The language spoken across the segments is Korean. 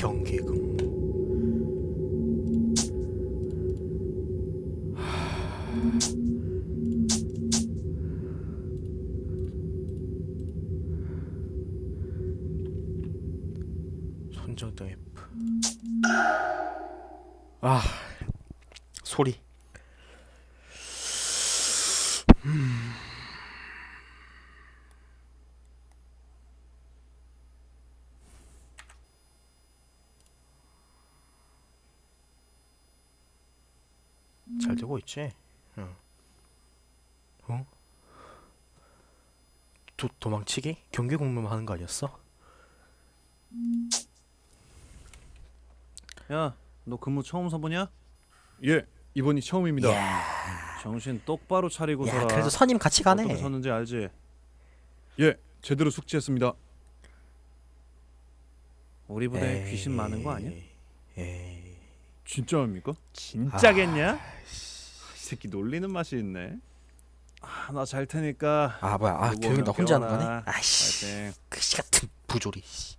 경기금. 선정당 F. 아 소리. 잘 되고 있지? 응. 어? 도, 도망치기? 경계 공무만 하는 거 아니었어? 야, 너 근무 처음 서보냐? 예, 이번이 처음입니다. 정신 똑바로 차리고 야 서라. 그래도 선임 같이 가네 어떻게 섰는지 알지? 예, 제대로 숙지했습니다. 우리 부대에 에이, 귀신 많은 거 아니야? 에이 진짜입니까? 진짜겠냐? 이 새끼 놀리는 맛이 있네. 아, 나 잘 테니까. 아 뭐야 아 교육이 나 혼자 하는 거네? 아이씨 파이팅. 그씨 같은 부조리 씨.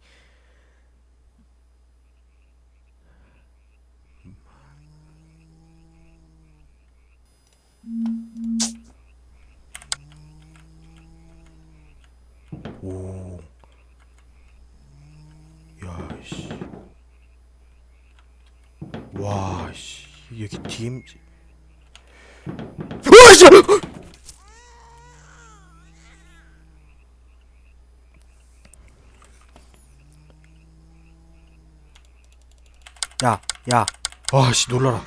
오. 야, 씨. 와, 씨. 여기 DMZ. 와, 씨! 야, 야. 와, 씨, 놀라라.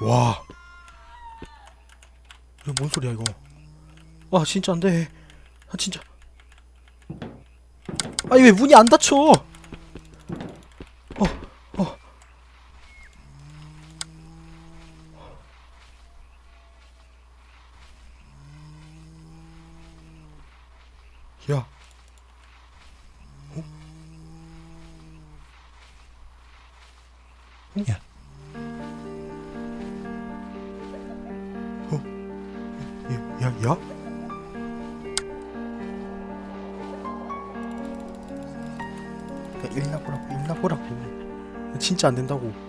와. 이거 뭔 소리야, 이거. 와, 진짜 안 돼. 아, 진짜. 아니, 왜 문이 안 닫혀? 어, 어. 야. 어? 야. 어? 야, 야, 야? 야, 일나 보라고, 일나 보라고. 진짜 안 된다고.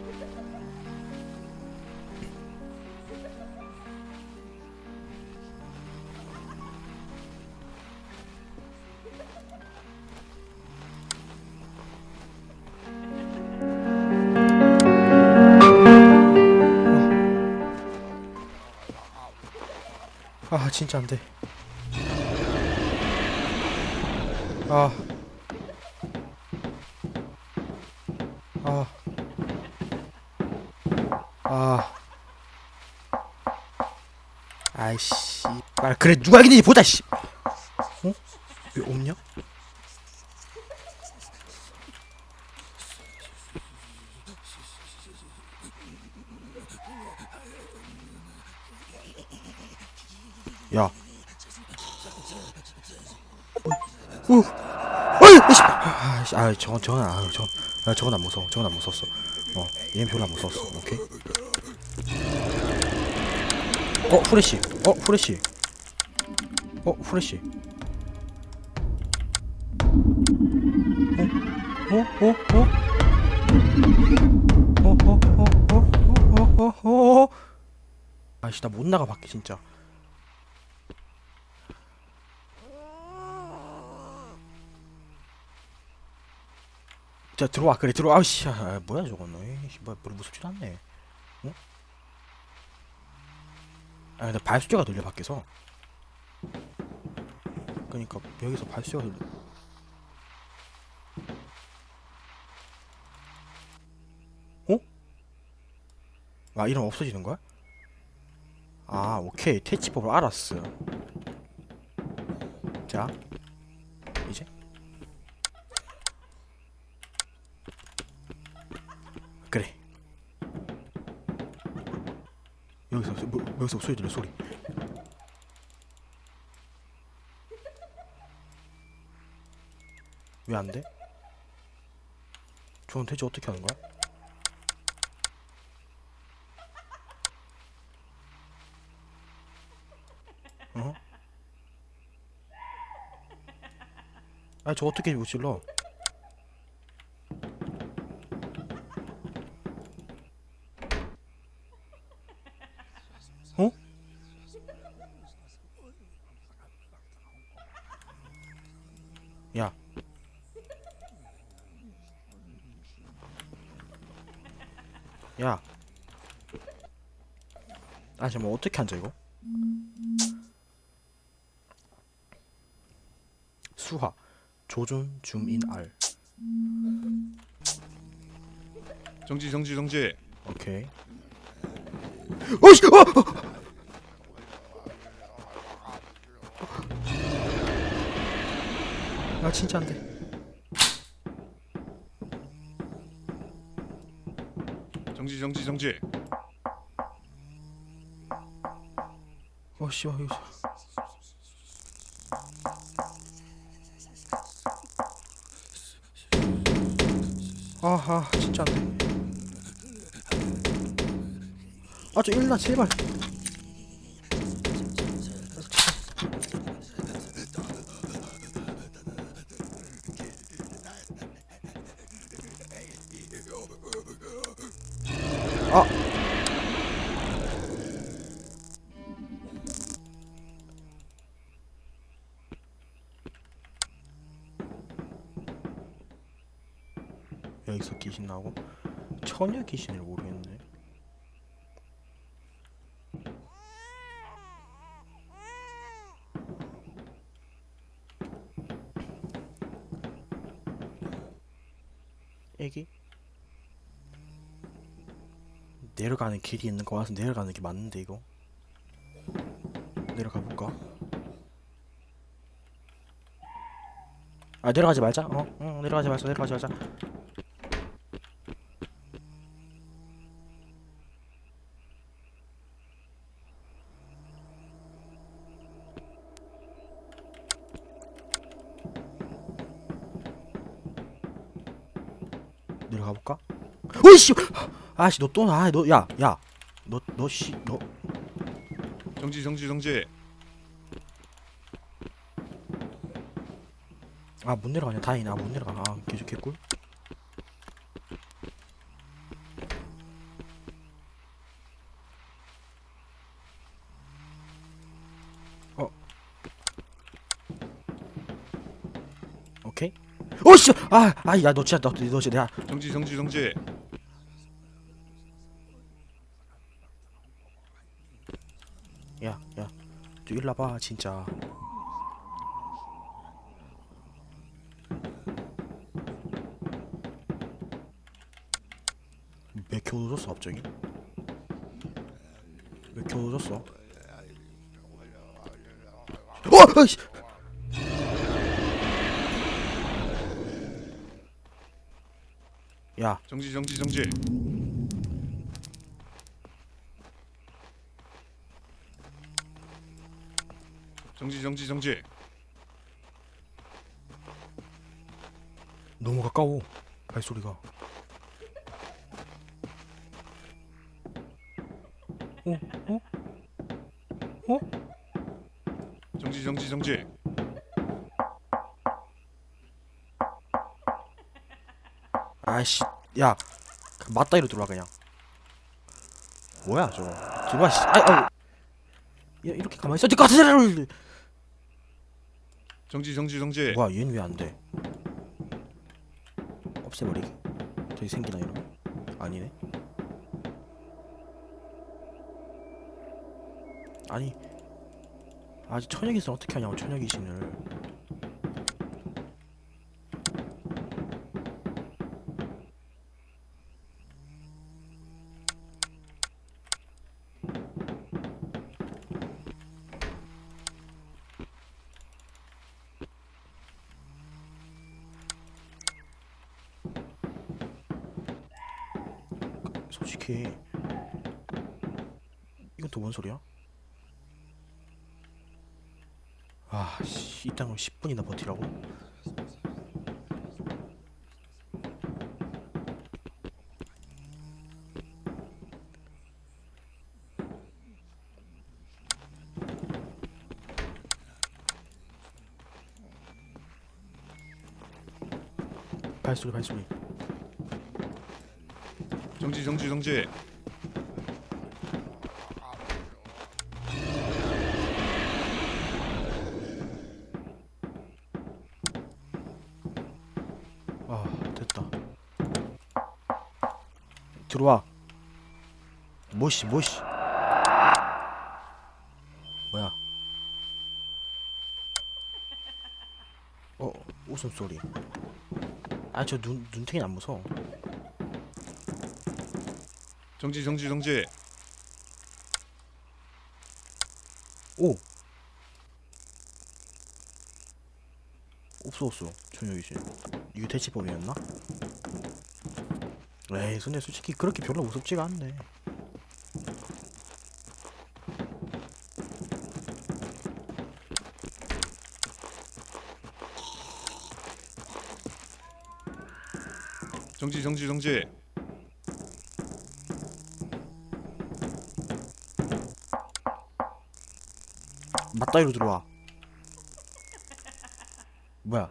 아, 진짜 안 돼. 아. 아. 아. 아이씨. 말 그래 누가 이기는지 보자 씨. 어? 왜 없냐? 야. 어. 어. 어이, 씨. 아, 씨. 아, 저건 저건 아, 저건 아, 저건 안 무서워. 저건 안 무서웠어. 어, 별로 안 무서웠어. 오케이. 어, 후레쉬. 어, 후레쉬. 어, 후레쉬. 어? 어? 어? 어? 어? 어? 어? 어? 어? 어? 어? 아씨, 나 못 나가 밖에 진짜. 자 들어와 그래 들어와. 아씨 아, 뭐야 저건 에이씨 뭐야 별로 무섭지도 않네. 어? 아 근데 발수제가 들려 밖에서. 그니까 여기서 발수제가 들려. 어? 아 이러면 없어지는 거야? 아 오케이. 퇴치법을 알았어. 자 여기서 뭐, 여기서 소리 들려 소리. 왜 안 돼? 저건 대체 어떻게 하는 거야? 어? 아, 저 어떻게 못 질러? 야. 아 잠깐 어떻게 앉아 이거? 수화 조준 줌인 알. 정지 정지 정지. 오케이. 어이씨! 어! 아 진짜 안 돼. 정지 정지 정지. 어 씨발 이거. 아하 진짜. 아저 일나 제발. 귀신 나오고 처녀 귀신을 모르겠네. 애기 내려가는 길이 있는 거 같아서 내려가는 게 맞는데 이거 내려가 볼까? 아 내려가지 말자. 어, 응 내려가지 말자. 내려가지 말자. 내려가 볼까? 오이 씨! 아씨 너 또 나. 너 야, 야. 너 너 씨. 너 정지 정지 정지. 아, 못 내려가냐? 다행이네. 아, 못 내려가. 아, 계속 개꿀. 어. 오케이. 오씨! 아, 아, 야, 너 진짜 너, 너 진짜 내가 정지 정지 정지. 야, 야, 저 일로 와봐, 진짜. 왜 어두워졌어, 갑자기? 왜 어두워졌어? 어! 아이씨! 야, 정지 정지 정지. 정지 정지 정지. 너무 가까워, 발소리가. 어? 어? 어? 정지 정지 정지. 아이씨, 야, 그 맞다이로 들어와 그냥. 뭐야 저거? 들어와 씨. 아이, 아우. 야 이렇게 가만히 있어야 될것 같아. 정지 정지 정지. 뭐야 얘는 왜 안 돼? 없애버리기. 저기 생기나 이러 아니네. 아니, 아직 천여귀신 어떻게 하냐고 천여귀신을. 솔직히 이건 또 뭔 소리야? 아, 씨, 이 땅을 10분이나 버티라고? 발소리 발소리 정지 정지 정지. 아 됐다. 들어와. 뭐시 뭐시. 뭐야? 어 웃음소리. 아 저 눈 눈탱이 안 무서워 정지 정지 정지. 오 없어 없어 전혀 귀신 이게 대치범이었나? 에이 근데 솔직히 그렇게 별로 무섭지가 않네 정지 정지 정지. 맞다이로 들어와 뭐야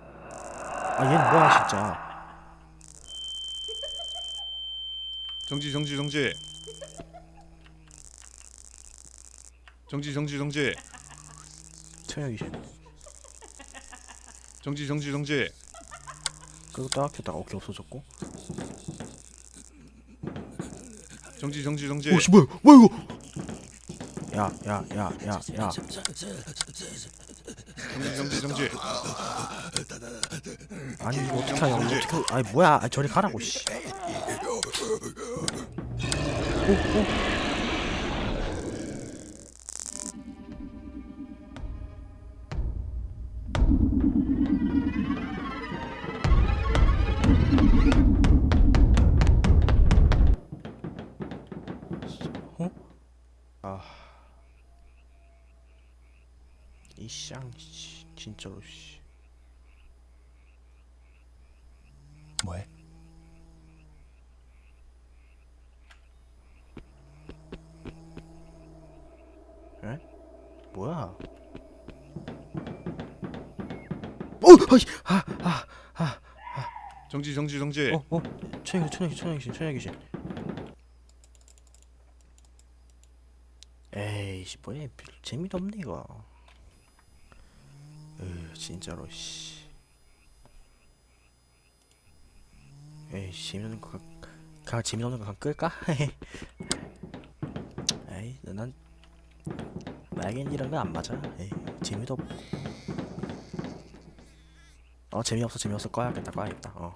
아 얘는 뭐야 진짜 정지 정지 정지. 정지 정지 정지. 귀신 정지 정지 정지. 그거 딱 켰다가 오케이 없어졌고 정지 정지 정지. 오씨 뭐야 뭐야 이거 야 야 야 야 야 정지 정지 정지. 아니 이거 어떻게 하냐 이거 어떻게 하- 아니 뭐야 아, 저리 가라고 씨 오, 오. 쌍 씨, 진짜로 씨. 뭐해? 에? 뭐야? 어, 아이, 아, 아, 아, 정지 정지 정지. 어, 어, 천연, 천연, 천연 귀신, 천연 귀신. 에이 씨, 뭐야, 별 재미도 없네 이거. 으, 진짜로 씨. 에이, 재미없는 거, 가- 가 재미없는 거 그냥 끌까? 에이, 난거안 맞아. 에이, 재미도 없. 어 재미없어 재미없어 꺼야겠다 꺼야겠다. 어.